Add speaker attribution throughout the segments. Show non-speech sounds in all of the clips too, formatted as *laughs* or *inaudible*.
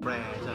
Speaker 1: 브레자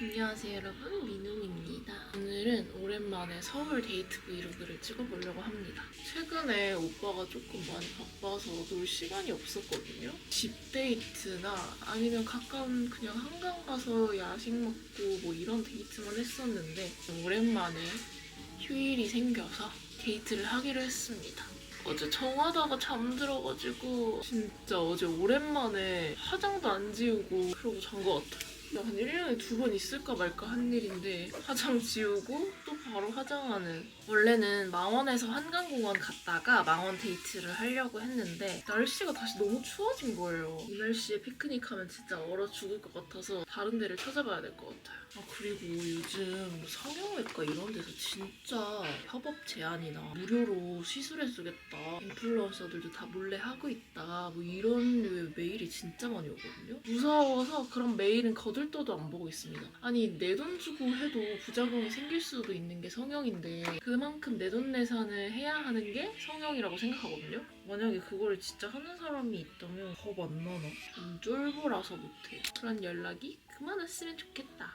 Speaker 2: 안녕하세요 여러분. 민웅입니다 오늘은 오랜만에 서울 데이트 브이로그를 찍어보려고 합니다. 최근에 오빠가 조금 많이 바빠서 놀 시간이 없었거든요. 집 데이트나 아니면 가까운 그냥 한강 가서 야식 먹고 뭐 이런 데이트만 했었는데 오랜만에 휴일이 생겨서 데이트를 하기로 했습니다. 어제 정하다가 잠들어가지고 진짜 어제 오랜만에 화장도 안 지우고 그러고 잔 것 같아요 한 1년에 두 번 있을까 말까 한 일인데 화장 지우고 또 바로 화장하는. 원래는 망원에서 한강공원 갔다가 망원 데이트를 하려고 했는데 날씨가 다시 너무 추워진 거예요. 이 날씨에 피크닉 하면 진짜 얼어 죽을 것 같아서 다른 데를 찾아봐야 될 것 같아요. 아 그리고 요즘 성형외과 이런 데서 진짜 협업 제한이나 무료로 시술해주겠다. 인플루언서들도 다 몰래 하고 있다. 뭐 이런 류의 메일이 진짜 많이 오거든요. 무서워서 그런 메일은 거들떠도 안 보고 있습니다. 아니 내 돈 주고 해도 부작용이 생길 수도 있는 게 성형인데 그만큼 내돈내산을 해야 하는 게 성형이라고 생각하거든요? 만약에 그거를 진짜 하는 사람이 있다면 겁 안 나나? 좀 쫄보라서 못해. 그런 연락이 그만 왔으면 좋겠다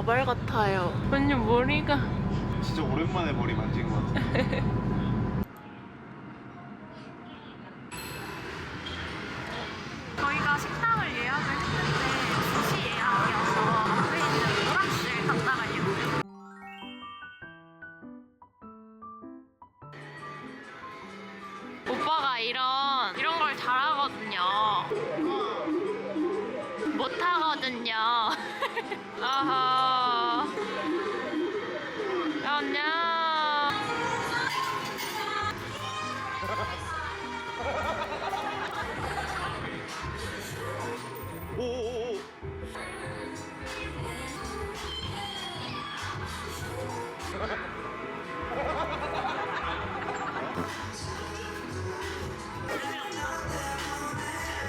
Speaker 2: 가발 같아요. 언니 머리가
Speaker 1: 진짜 오랜만에 머리 만진 것 같아 *laughs*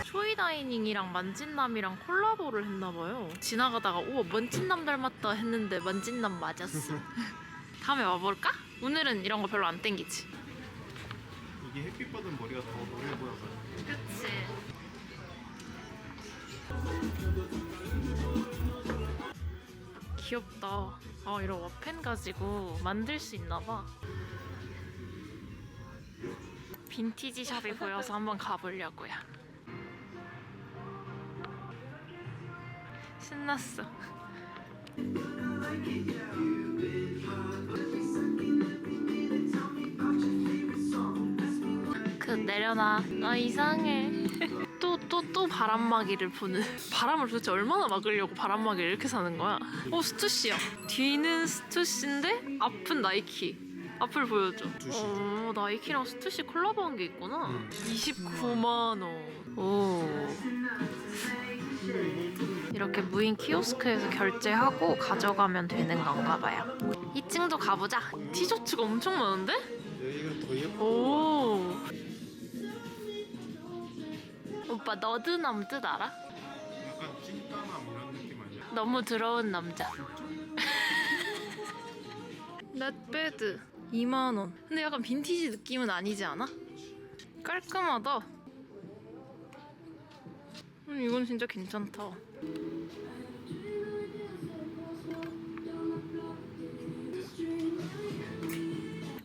Speaker 2: 쇼이다이닝이랑 만진남이랑 콜라보를 했나봐요. 지나가다가 우와 만진남 닮았다 했는데 만진남 맞았어. *laughs* 다음에 와볼까? 오늘은 이런 거 별로 안 땡기지.
Speaker 1: 이게 햇빛 받은 머리가 더 노래 보여서
Speaker 2: 그치. 귀엽다. 아, 이런 와펜 가지고 만들 수 있나봐. 빈티지 샵이 보여서 한번 가보려고요. 신났어. 그 내려놔. 나 이상해. 또 바람막이를 보는. *laughs* 바람을 도대체 얼마나 막으려고 바람막이를 이렇게 사는 거야? 어 스투시야. 뒤는 스투시인데 앞은 나이키. 앞을 보여줘. 어 나이키랑 스투시 콜라보한 게 있구나. 29만 원. 오. 이렇게 무인 키오스크에서 결제하고 가져가면 되는 건가 봐요. 2층도 가보자. 티셔츠가 엄청 많은데?
Speaker 1: 여기가 더 예뻐
Speaker 2: 오. 오빠 너드남 뜻 알아?
Speaker 1: 약간 찐따남 이런 느낌 아니야?
Speaker 2: 너무 더러운 남자. 넷베드 2만 원. 근데 약간 빈티지 느낌은 아니지 않아? 깔끔하다. 음, 이건 진짜 괜찮다.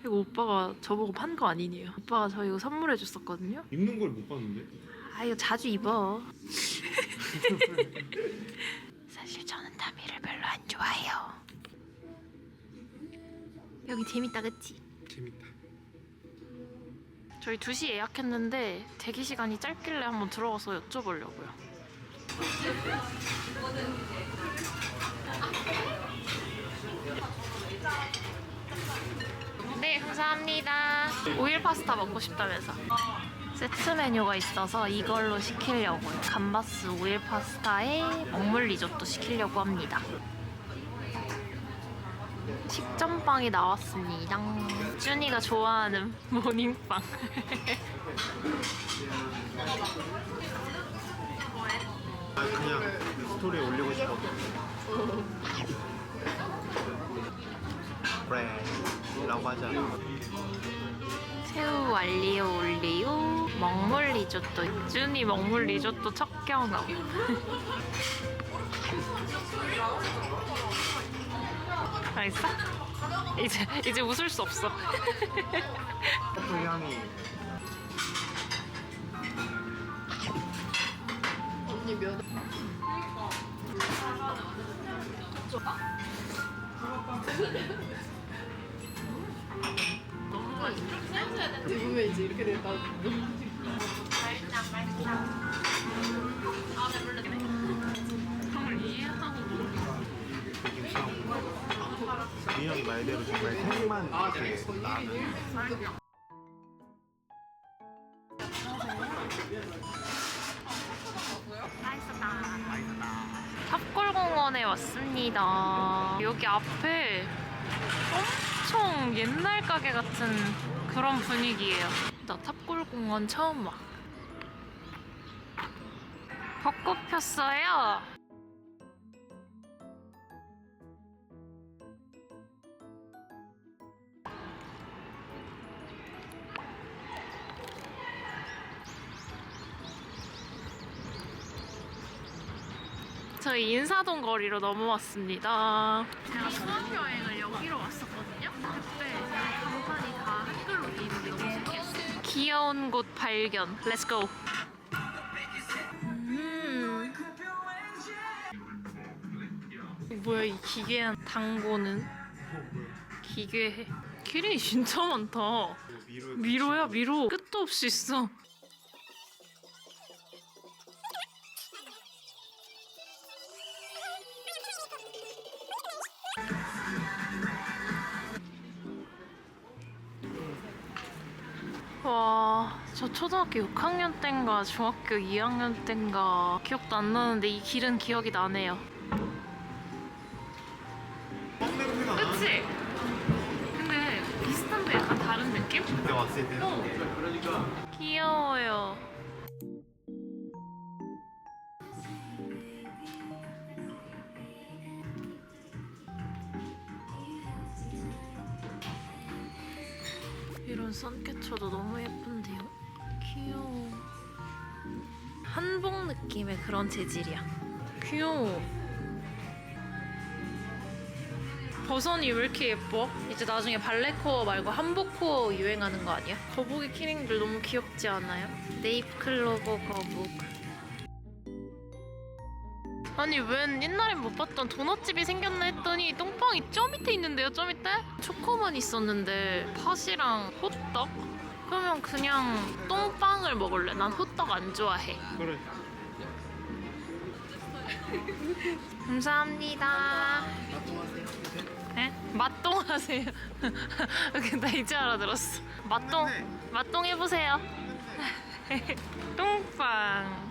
Speaker 2: 이거 오빠가 저보고 판 거 아니니요. 오빠가 저 이거 선물해 줬었거든요.
Speaker 1: 입는 걸 못 봤는데
Speaker 2: 아 이거 자주 입어. *laughs* 사실 저는 다미를 별로 안 좋아해요. 여기 재밌다 그치?
Speaker 1: 재밌다
Speaker 2: 저희 2시 예약했는데 대기 시간이 짧길래 한번 들어가서 여쭤보려고요. 네, 감사합니다. 오일 파스타 먹고 싶다면서. 세트 메뉴가 있어서 이걸로 시키려고요. 감바스 오일 파스타에 먹물 리조또 시키려고 합니다. 식전빵이 나왔습니다. 준이가 좋아하는 *laughs* 모닝빵.
Speaker 1: 아, 그냥 스토리에 올리고 싶어. 그래. 라고 하자.
Speaker 2: 새우 알리오 올리오 먹물 리조또 준이 먹물 리조또 첫 경험 *laughs* 맛있어? 이제 이제 웃을 수 없어
Speaker 1: 커플 향이.
Speaker 3: 입 으면 이제 이렇게 된다.
Speaker 1: 말대로 정말 색만 이렇게 나는.
Speaker 2: 탑골공원에 왔습니다 여기 앞에 엄청 옛날 가게 같은 그런 분위기예요. 나 탑골공원 처음 와. 벚꽃 폈어요 저희 인사동 거리로 넘어왔습니다. 제가 수학여행을 여기로 왔었거든요. 그때 간판이 다 한글로 돼 있는데 신기했어요. 귀여운 곳 발견. Let's go. 음. 뭐야 이 기괴한 당고는? 기괴해. 키링이 진짜 많다.
Speaker 1: 미로.
Speaker 2: 미로야 미로. 끝도 없이 있어. 와, 저 초등학교 6학년 땐가 중학교 2학년 땐가 기억도 안 나는데 이 길은 기억이 나네요.
Speaker 1: 뻥 냄새가 나.
Speaker 2: 그치? 근데 비슷한데 약간 다른 느낌?
Speaker 1: 그때 왔을 때.
Speaker 2: 어. 귀여워 이런 선캐쳐도 너무 예쁜데요? 귀여워. 한복 느낌의 그런 재질이야. 귀여워. 버선이 왜 이렇게 예뻐? 이제 나중에 발레 코어 말고 한복 코어 유행하는 거 아니야? 거북이 키링들 너무 귀엽지 않아요? 네잎클로버 거북 아니 웬 옛날엔 못 봤던 도넛집이 생겼나 했더니 똥빵이 저 밑에 있는데요 저 밑에? 초코만 있었는데 팥이랑 호떡? 그러면 그냥 똥빵을 먹을래 난 호떡 안 좋아해
Speaker 1: 그래.
Speaker 2: 감사합니다 네? 맛동하세요. *laughs* 나 이제 알아들었어. 맛동, 맛동 해보세요. *laughs* 똥빵.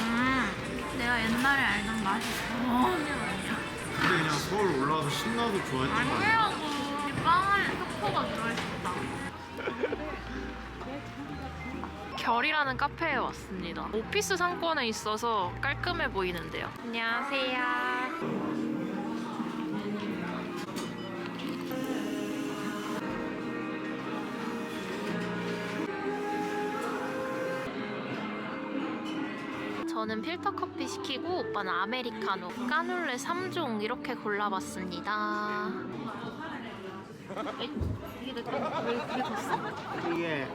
Speaker 2: 음, 내가 옛날에 알던 맛이 전혀 아니야.
Speaker 1: 근데 그냥 서울 올라와서 신나서 좋아했던 거 아니야?
Speaker 2: 아니라고. 이 빵에 초코가 들어있었다. 결이라는 카페에 왔습니다. 오피스 상권에 있어서 깔끔해 보이는데요. 안녕하세요. 저는 필터 커피 시키고 오빠는 아메리카노, 까눌레 3종 이렇게 골라봤습니다. 에? 이게 내 거? 왜 그게 졌어?
Speaker 1: 이게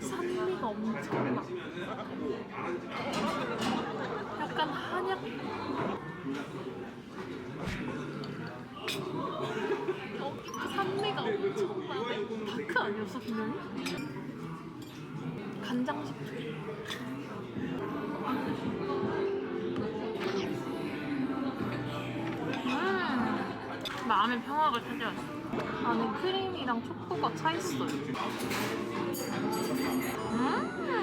Speaker 2: 산미가 엄청 나. 약간 한약. 간장 식초. 음, 마음의 평화가 찾아왔어. 안에 크림이랑 초코가 차 있어요. 음.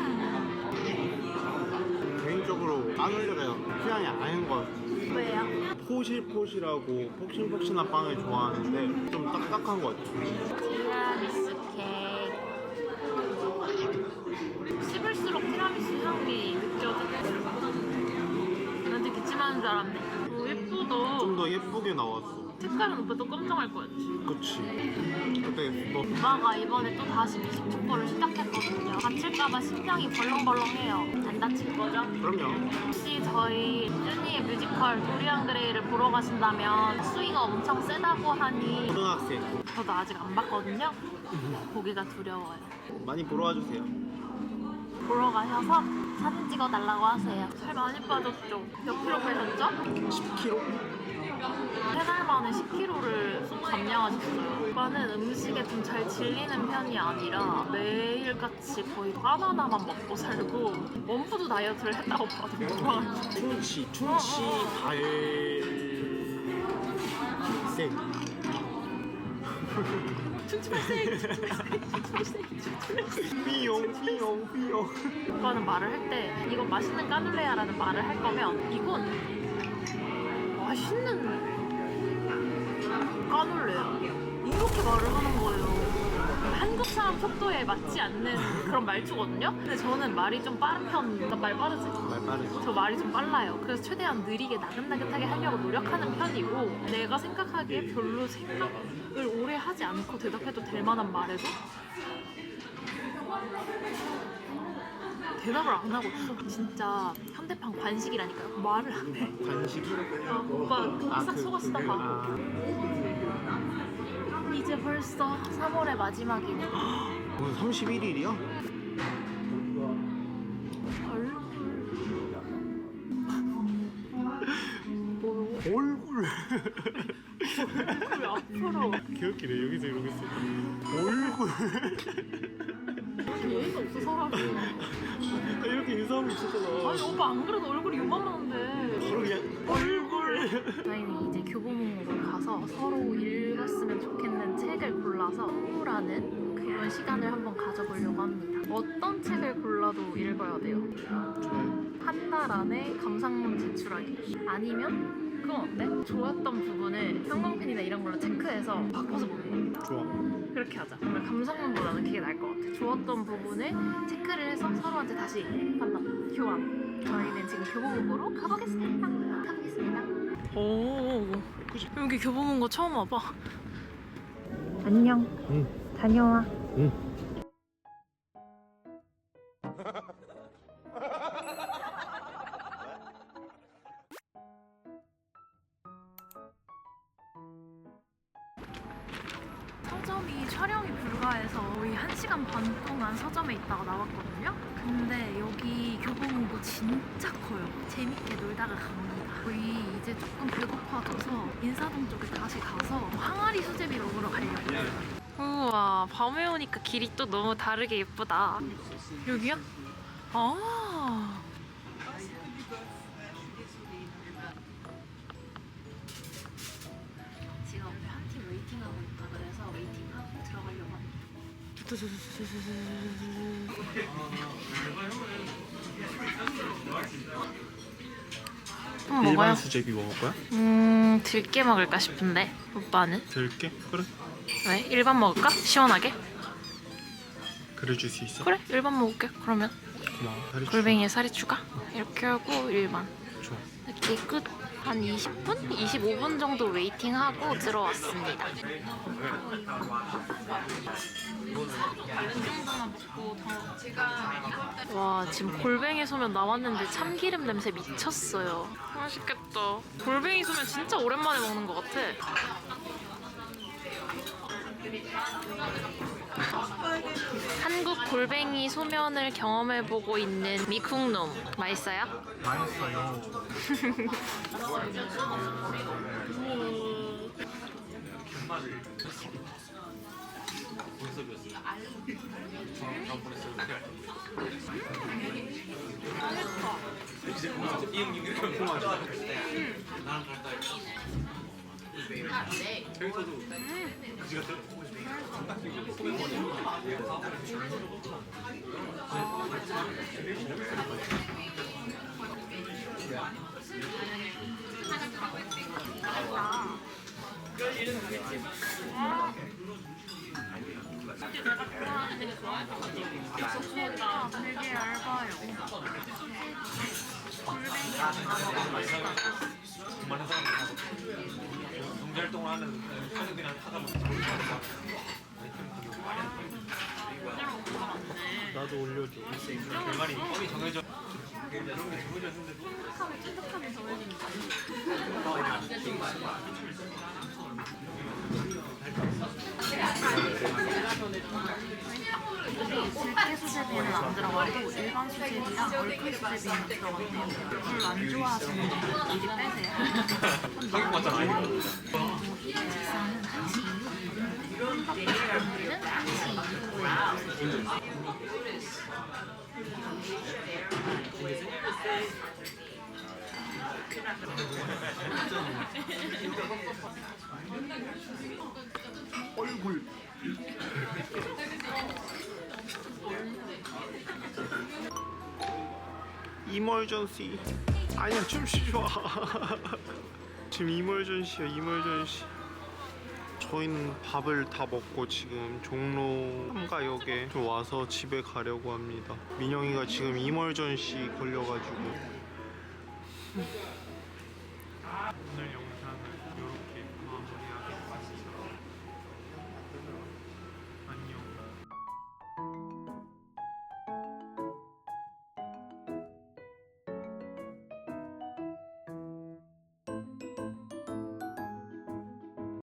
Speaker 1: 개인적으로 빵을려가 취향이 아닌 것 같아요.
Speaker 2: 왜요?
Speaker 1: 포실포실하고 폭신폭신한 빵을 좋아하는데 좀 딱딱한 것 같아요.
Speaker 2: 티라미수. 하는 줄 알았네. 오, 예쁘다.
Speaker 1: 좀 더 예쁘게 나왔어.
Speaker 2: 색깔은 오빠 또 깜짝할 것 같지?
Speaker 1: 그치. 근데 너
Speaker 2: 오빠가 이번에 또 다시 투어를 시작했거든요. 다칠까봐 심장이 벌렁벌렁해요. 안 다칠 거죠?
Speaker 1: 그럼요.
Speaker 2: 혹시 저희 쭈니의 뮤지컬 도리안 그레이를 보러 가신다면 수위가 엄청 세다고 하니
Speaker 1: 초등학생
Speaker 2: 저도 아직 안 봤거든요. 보기가 두려워요.
Speaker 1: 많이 보러 와주세요.
Speaker 2: 보러 가셔서 사진 찍어 달라고 하세요. 살 많이 빠졌죠? 몇 킬로 빼셨죠?
Speaker 1: 10kg?
Speaker 2: 세달 만에 10kg를 쏙 감량하셨어요. 오빠는 음식에 좀 잘 질리는 편이 아니라 매일같이 거의 바나나만 먹고 살고 원푸드 다이어트를 했다고 물어봤는데
Speaker 1: 충치, 충치, 발생.
Speaker 2: 충치발생! 충치발생! 충치발생!
Speaker 1: 삐용, 삐용, 삐용.
Speaker 2: 오빠는 말을 할 때 이건 맛있는 까눌레야라는 말을 할 거면 이건 맛있는 까눌레야 이렇게 말을 하는 거예요 한국 사람 속도에 맞지 않는 그런 말투거든요 근데 저는 말이 좀 빠른 편, 나말 빠르지?
Speaker 1: 말 빠르죠.
Speaker 2: 저 말이 좀 빨라요 그래서 최대한 느리게 나긋나긋하게 하려고 노력하는 편이고 내가 생각하기에 별로 생각을 오래 하지 않고 대답해도 될 만한 말에도 대답을 안 하고 있어. 진짜 현대판 관식이라니까요. 말을 안 해. 오빠
Speaker 1: 아,
Speaker 2: 싹
Speaker 1: 그,
Speaker 2: 속았다
Speaker 1: 그,
Speaker 2: 봐.
Speaker 1: 아.
Speaker 2: 이제 벌써 3월의 마지막이네.
Speaker 1: 오늘 31일이야? 얼굴. *laughs*
Speaker 2: 왜 *laughs* 앞으로?
Speaker 1: 기억기네 여기서 이러고 있어. 얼굴.
Speaker 2: 예의가 없어 사람이.
Speaker 1: 나 이렇게 인사하고 있었잖아.
Speaker 2: 아니 오빠 안 그래도 얼굴이 요만한데.
Speaker 1: 바로 그냥 얼굴.
Speaker 2: 저희는 이제 교보문고를 가서 서로 읽었으면 좋겠는 책을 골라서 공부라는 그런 시간을 한번 가져보려고 합니다. 어떤 책을 골라도 읽어야 돼요. 한 달 안에 감상문 제출하기 아니면 그건 어때? 좋았던 부분을 걸로 체크해서 바꿔서 보는 거
Speaker 1: 좋아.
Speaker 2: 그렇게 하자 그러면 감상문보다는 그게 나을 것 같아 좋았던 부분을 체크를 해서 서로한테 다시 만나 교환 저희는 지금 교보문고로 가보겠습니다 가보겠습니다 오? 여기 교보문고 처음 와봐
Speaker 4: 안녕.
Speaker 1: 응.
Speaker 4: 다녀와.
Speaker 1: 응.
Speaker 2: 서점이 촬영이 불가해서 거의 1시간 반 동안 서점에 있다가 나왔거든요. 근데 여기 교보문고 진짜 커요. 재밌게 놀다가 갑니다. 거의 이제 조금 배고파져서 인사동 쪽에 다시 가서 항아리 수제비 먹으러 가려고요. 우와, 밤에 오니까 길이 또 너무 다르게 예쁘다. 여기야? 아. 음, 먹어요.
Speaker 1: 일반 수제비 먹을 거야?
Speaker 2: 음, 들깨 먹을까 싶은데 오빠는
Speaker 1: 들게? 그래.
Speaker 2: 왜? 일반 먹을까? 시원하게?
Speaker 1: 그래 줄 수 있어?
Speaker 2: 그래, 일반 먹을게. 그러면
Speaker 1: 고마워. 다리
Speaker 2: 골뱅이에 살이 추가. 이렇게 하고 일반.
Speaker 1: 줘. 좋아.
Speaker 2: 이렇게 끝. 한 20분? 25분 정도 웨이팅하고 들어왔습니다. 와 지금 골뱅이 소면 나왔는데 참기름 냄새 미쳤어요. 맛있겠다. 골뱅이 소면 진짜 오랜만에 먹는 것 같아. 한국 골뱅이 소면을 경험해보고 있는 미쿵놈 맛있어요?
Speaker 1: 맛있어요.
Speaker 2: 소스가 되게 얇아요.
Speaker 4: 경제활동을 하는 사람들이랑 타다
Speaker 1: 나도 올려줘.
Speaker 4: 결말이 뻔히 정해져 이런 게 정해져 있는데도
Speaker 2: 들깨 수제비는 안 들어가고 일반 수제비랑 얼큰 수제비는 들어간대요. 별로 안 좋아하시는 분들 미리 빼세요.
Speaker 4: 한국 맞잖아 이거
Speaker 1: 얼굴. 이멀전시. 아니야 춤추지 마. *laughs* 지금 이멀전시야 이멀전시. 저희는 밥을 다 먹고 지금 종로 삼가역에 좀 와서 집에 가려고 합니다. 민영이가 지금 이멀전시 걸려가지고.